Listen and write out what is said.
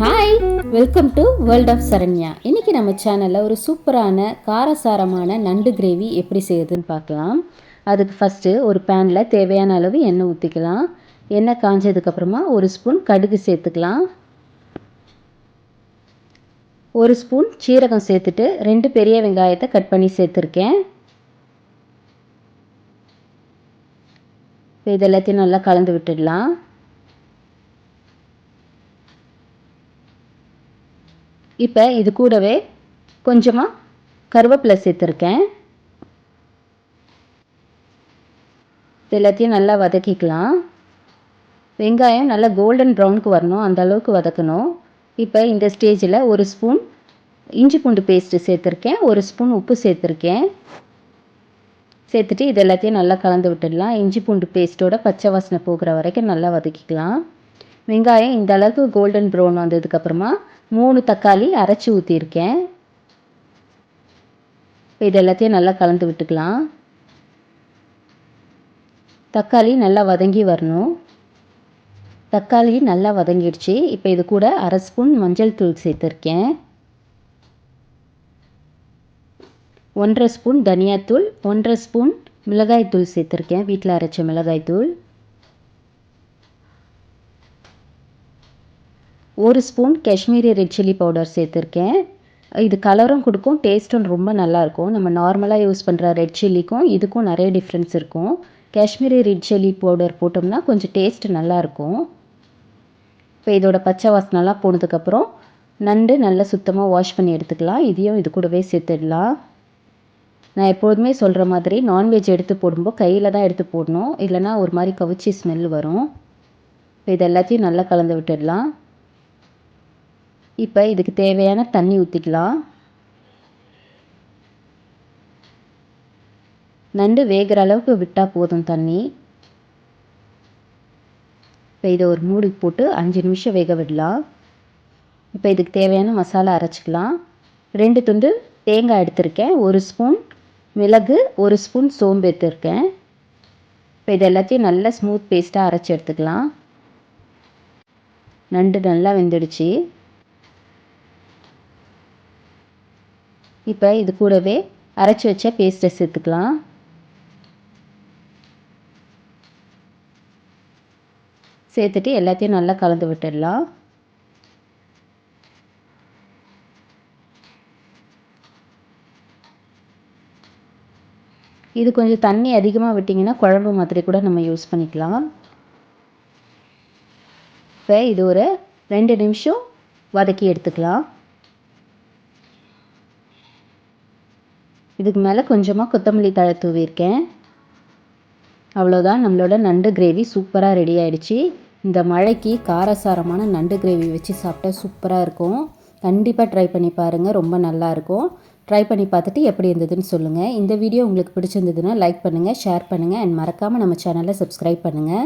Hi welcome to world of Saranya இன்றைக்கி நம்ம சேனலில் ஒரு சூப்பரான காரசாரமான நண்டு கிரேவி எப்படி செய்யுதுன்னு பார்க்கலாம். அதுக்கு ஃபஸ்ட்டு ஒரு பேனில் தேவையான அளவு எண்ணெய் ஊற்றிக்கலாம் எண்ணெய் காஞ்சதுக்கப்புறமா ஒரு ஸ்பூன் கடுகு சேர்த்துக்கலாம். ஒரு ஸ்பூன் சீரகம் சேர்த்துட்டு ரெண்டு பெரிய வெங்காயத்தை கட் பண்ணி சேர்த்துருக்கேன். இது எல்லாத்தையும் நல்லா கலந்து விட்டுடலாம். இப்போ இது கூடவே கொஞ்சமாக கருவேப்பிலை சேர்த்துருக்கேன். இது எல்லாத்தையும் நல்லா வதக்கிக்கலாம். வெங்காயம் நல்லா கோல்டன் ப்ரௌனுக்கு வரணும். அந்த அளவுக்கு வதக்கணும். இப்போ இந்த ஸ்டேஜில் ஒரு ஸ்பூன் இஞ்சி பூண்டு பேஸ்ட்டு சேர்த்துருக்கேன். ஒரு ஸ்பூன் உப்பு சேர்த்துருக்கேன். சேர்த்துட்டு இது எல்லாத்தையும் நல்லா கலந்து விட்டுடலாம். இஞ்சி பூண்டு பேஸ்ட்டோட பச்சை வாசனை போகிற வரைக்கும் நல்லா வதக்கிக்கலாம். வெங்காயம் இந்த அளவுக்கு கோல்டன் ப்ரௌன் வந்ததுக்கப்புறமா மூணு தக்காளி அரைச்சி ஊற்றிருக்கேன் இப்போ இது எல்லாத்தையும் நல்லா கலந்து விட்டுக்கலாம். தக்காளி நல்லா வதங்கி வரணும். தக்காளி நல்லா வதங்கிடுச்சு. இப்போ இது கூட அரை ஸ்பூன் மஞ்சள் தூள் சேர்த்துருக்கேன். ஒன்றரை ஸ்பூன் தனியாத்தூள் ஒன்றரை ஸ்பூன் மிளகாய்த்தூள் சேர்த்துருக்கேன். வீட்டில் அரைச்ச மிளகாய்த்தூள். ஒரு spoon Kashmiri red chilli powder சேர்த்துருக்கேன். இது கலரும் கொடுக்கும் டேஸ்ட்டும் ரொம்ப நல்லாயிருக்கும். நம்ம நார்மலாக யூஸ் பண்ணுற ரெட் சில்லிக்கும் இதுக்கும் நிறைய டிஃப்ரென்ஸ் இருக்கும். காஷ்மீரி ரெட் சில்லி பவுடர் போட்டோம்னா கொஞ்சம் டேஸ்ட் நல்லாயிருக்கும். இப்போ இதோட பச்சை வாசனெல்லாம் போனதுக்கப்புறம் நண்டு நல்லா சுத்தமாக வாஷ் பண்ணி எடுத்துக்கலாம். இதையும் இது கூடவே சேர்த்துடலாம். நான் எப்போதுமே சொல்கிற மாதிரி நான்வெஜ் எடுத்து போடும்போது கையில் தான் எடுத்து போடணும். இல்லைனா ஒரு மாதிரி கவிச்சி ஸ்மெல் வரும். இப்போ இது எல்லாத்தையும் நல்லா கலந்து விட்டுடலாம். இப்போ இதுக்கு தேவையான தண்ணி ஊற்றிக்கலாம் நண்டு வேகிற அளவுக்கு விட்டால் போதும் தண்ணி. இப்போ இதை ஒரு மூடி போட்டு அஞ்சு நிமிஷம் வேக விடலாம். இப்போ இதுக்கு தேவையான மசாலா அரைச்சிக்கலாம். ரெண்டு துண்டு தேங்காய் எடுத்திருக்கேன். ஒரு ஸ்பூன் மிளகு ஒரு ஸ்பூன் சோம்பு எடுத்துருக்கேன். இப்போ இது எல்லாத்தையும் நல்லா ஸ்மூத் பேஸ்ட்டாக அரைச்சி எடுத்துக்கலாம். நண்டு நல்லா வெந்துடுச்சு. இப்போ இது கூடவே அரைச்சி வச்ச பேஸ்ட்டை சேர்த்துக்கலாம். சேர்த்துட்டு எல்லாத்தையும் நல்லா கலந்து விட்டுடலாம். இது கொஞ்சம் தண்ணி அதிகமாக விட்டிங்கன்னா குழம்பு மாதிரி கூட நம்ம யூஸ் பண்ணிக்கலாம். இப்போ இது ஒரு ரெண்டு நிமிஷம் வதக்கி எடுத்துக்கலாம். இதுக்கு மேலே கொஞ்சமாக கொத்தமல்லி தழை தூவியிருக்கேன். அவ்வளோதான் நம்மளோட நண்டு கிரேவி சூப்பராக ரெடி ஆகிடுச்சு இந்த மழைக்கு காரசாரமான நண்டு கிரேவி வச்சு சாப்பிட்டா சூப்பராக இருக்கும். கண்டிப்பாக ட்ரை பண்ணி பாருங்கள் ரொம்ப நல்லாயிருக்கும் ட்ரை பண்ணி பார்த்துட்டு எப்படி இருந்ததுன்னு சொல்லுங்கள் இந்த வீடியோ உங்களுக்கு பிடிச்சிருந்ததுன்னா லைக் பண்ணுங்கள் ஷேர் பண்ணுங்கள் அண்ட் மறக்காமல் நம்ம சேனலை சப்ஸ்கிரைப் பண்ணுங்கள்